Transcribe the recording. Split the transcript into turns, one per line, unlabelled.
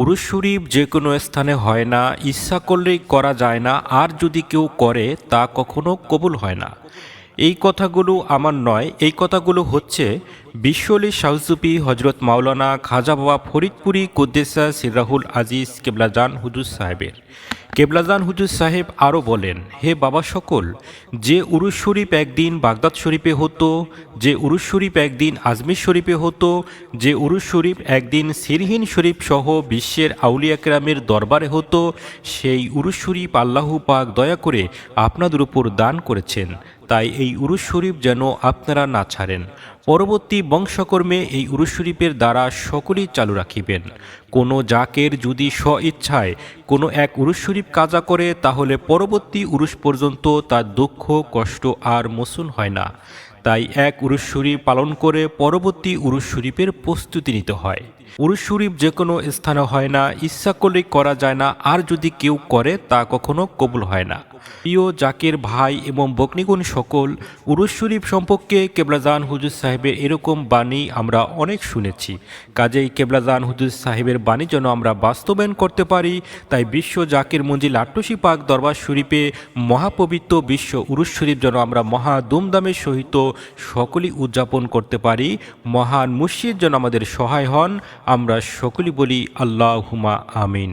উরুস শরীফ যে কোনো স্থানে হয় না ইচ্ছা করলেই করা যায় না, আর যদি কেউ করে, তা কখনো কবুল হয় না। এই কথাগুলো আমার নয়, এই কথাগুলো হচ্ছে বিশ্বলি শাহজুপি হজরত মাওলানা খাজা বাবা ফরিদপুরি কুদ্দেসা সিরাহুল আজিজ কেবলাজান হুজুর সাহেবের। কেবলাজান হুজুর সাহেব আরও বলেন, হে বাবা সকল, যে উরুস শরীফ একদিন বাগদাদ শরীফে হতো, যে উরুস শরীফ একদিন আজমির শরীফে হতো, যে উরুস শরীফ একদিন সিরহিন শরীফ সহ বিশ্বের আউলিয়া কেরামের দরবারে হতো, সেই উরুস শরীফ আল্লাহ পাক দয়া করে আপনাদের উপর দান করেছেন। তাই এই উরুস শরীফ যেন আপনারা না ছাড়েন। পরবর্তী বংশকর্মে এই উরুস শরীফের দ্বারা সকলেই চালু রাখিবেন। কোনো জাকের যদি স্ব ইচ্ছায় কোনো এক উরুস শরীফ কাজা করে, তাহলে পরবর্তী উরুস পর্যন্ত তার দুঃখ, কষ্ট আর মসুন হয় না। তাই এক উরুস শরীফ পালন করে পরবর্তী উরুস শরীফের প্রস্তুতি নিতে হয়। উরুস শরীফ যে কোনো স্থানে হয় না, ইচ্ছা করলেই করা যায় না, আর যদি কেউ করে, তা কখনো কবুল হয় না। প্রিয় জাকের ভাই এবং বকনিগুন সকল উরুস শরীফ সম্পর্কে কেবলাজান হুজুর সাহেবের এরকম বাণী আমরা অনেক শুনেছি। কাজেই কেবলাজান হুজুর সাহেবের বাণী যেন আমরা বাস্তবায়ন করতে পারি, তাই বিশ্ব জাকের মঞ্জিল আট্টসি পাক দরবার শরীফে মহাপবিত্র বিশ্ব উরুস শরীফ যেন আমরা মহা দুমদামের সহিত সকলেই উদযাপন করতে পারি। মহান মুর্শিদ যেন আমাদের সহায় হন আমরা সকলে বলি আল্লাহ হুমা আমিন।